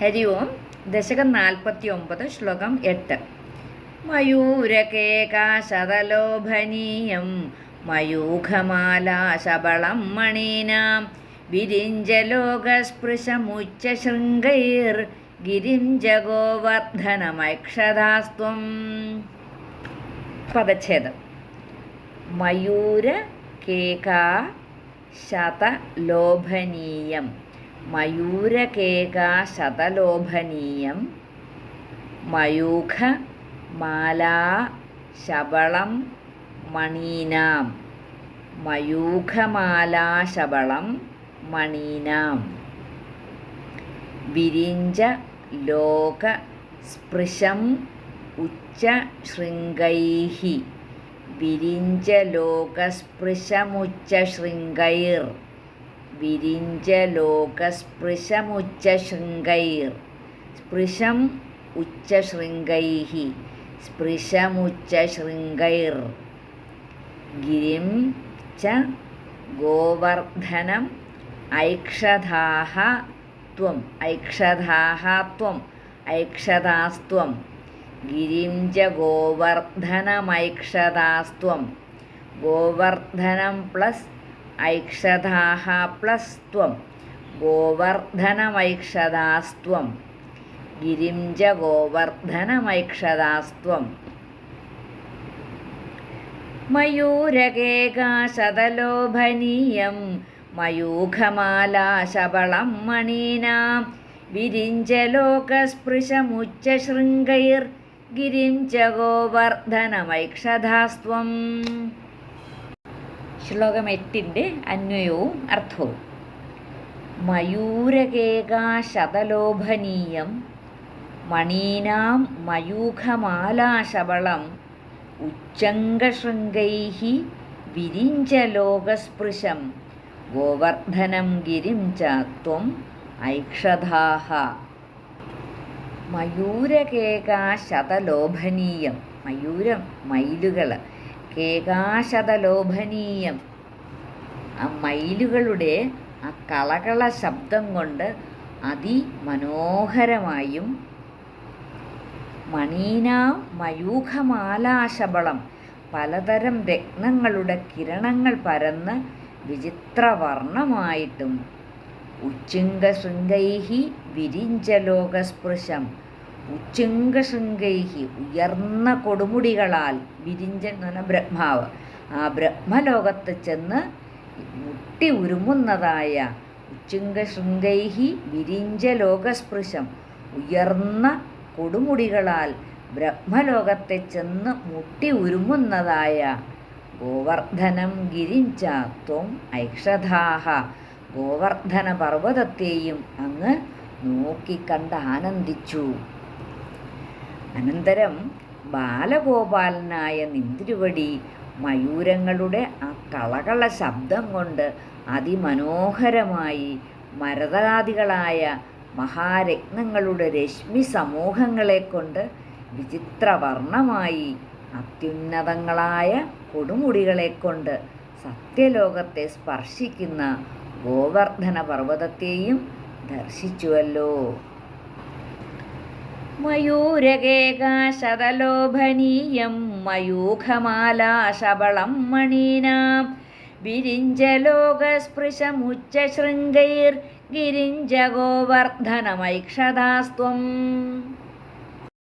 ഹരി ഓം. ദശകം നാൽപ്പത്തി ഒമ്പത് ശ്ലോകം എട്ട്. മയൂരകേകാശതലോഭനീയം. മയൂഖമാലാശബളം മണീനാം. വിരിഞ്ചലോകസ്പൃശമുച്ചശൃംഗൈർ. ഗിരിം ജഗോവർദ്ധനമൈക്ഷതാസ്ത്വം പദച്ഛേദം. മയൂര കേകാ ശതലോഭനീയം മയൂരകേകാ ശതലോഭനീയം മയൂഖ മാലാ ശബളം മണീനാം. മയൂഖമാലാശബളം മണീനാം. വിരിഞ്ച ലോക സ്പൃശം ഉച്ച ശൃംഗൈ വിരിഞ്ച ലോകസ്പൃശമുച്ച ശൃംഗൈർ. വിരിഞ്ച ലോകസ്പൃശമുച്ച ശൃംഗൈർ സ്പൃശം ഉച്ച ശൃംഗൈः ഗിരിം ച ഗോവർദ്ധനം ഐക്ഷധാഹ ത്വം. ഐക്ഷധാഹ ത്വം. ഐക്ഷതാസ്ത്വം ഗിരിം ച ഗോവർദ്ധനമൈക്ഷതാസ്ത്വം ഗോവർദ്ധനം പ്ലസ് ഐക്ഷതാഹ പ്ലസ് ത്വം. ഗോവർദ്ധനമൈക്ഷതാസ്ത്വം ഗിരിം ച ഗോവർദ്ധനമൈക്ഷതാസ്ത്വം മയൂരകേകാശതലോഭനീയം. മയൂഖമാലാശബളം മണീനാം. വിരിഞ്ചലോകസ്പൃശമുച്ച ശൃംഗൈർ ഗിരിം ച ഗോവർദ്ധനമൈക്ഷതാസ്ത്വം ശ്ലോകം എട്ടിന്റെ അന്വയവും അർത്ഥവും. മയൂരകേകാശതലോഭനീയം മണീനാം മയൂഖമാലാശബളം ഉച്ചംഗശൃംഗൈ വിരിഞ്ചലോകസ്പൃശം ഗോവർദ്ധനം ഗിരിം ചാത്വം ത്വം ഐക്ഷതാഹ മയൂരകേകാശതലോഭനീയം മയൂരം മയിലുകൾ കേകാശതലോഭനീയം ആ മയിലുകളുടെ ആ കളകള ശബ്ദം കൊണ്ട് അതിമനോഹരമായും മണീന മയൂഖമാലാശബളം പലതരം രത്നങ്ങളുടെ കിരണങ്ങൾ പരന്ന് വിചിത്രവർണമായിട്ടും. ഉച്ചുംഗശൃംഗൈഹി വിരിഞ്ചലോകസ്പൃശം ഉച്ചുംഗശൃംഗൈഹി ഉയർന്ന കൊടുമുടികളാൽ വിരിഞ്ചൻ എന്ന് പറഞ്ഞാൽ ബ്രഹ്മാവ് ആ ബ്രഹ്മലോകത്ത് ചെന്ന് മുട്ടി ഉരുമുന്നതായ ഉച്ചിംഗശൃംഗൈഹി വിരിഞ്ച ലോകസ്പൃശം ഉയർന്ന കൊടുമുടികളാൽ ബ്രഹ്മലോകത്തെ ചെന്ന് മുട്ടി ഉരുമുന്നതായ ഗോവർദ്ധനം ഗിരിഞ്ച ത്വം ഐക്ഷതാഹ ഗോവർദ്ധന പർവതത്തെയും അങ്ങ് നോക്കിക്കണ്ട് ആനന്ദിച്ചു. അനന്തരം ബാലഗോപാലനായ നിന്തിരുവടി മയൂരങ്ങളുടെ ആ കളകള ശബ്ദം കൊണ്ട് അതിമനോഹരമായി മരതാദികളായ മഹാരത്നങ്ങളുടെ രശ്മി സമൂഹങ്ങളെ കൊണ്ട് വിചിത്രവർണമായി അത്യുന്നതങ്ങളായ കൊടുമുടികളെ കൊണ്ട് സത്യലോകത്തെ സ്പർശിക്കുന്ന ഗോവർദ്ധന പർവതത്തെയും ദർശിച്ചുവല്ലോ. മയൂരകേകാശതലോഭനീയം മയൂഖമാലാശബളം മണീനാം. വിരിഞ്ചലോകസ്പൃശമുച്ച ശൃംഗൈർ ഗിരിഞ്ച ഗോവർദ്ധനമൈക്ഷതാസ്ത്വം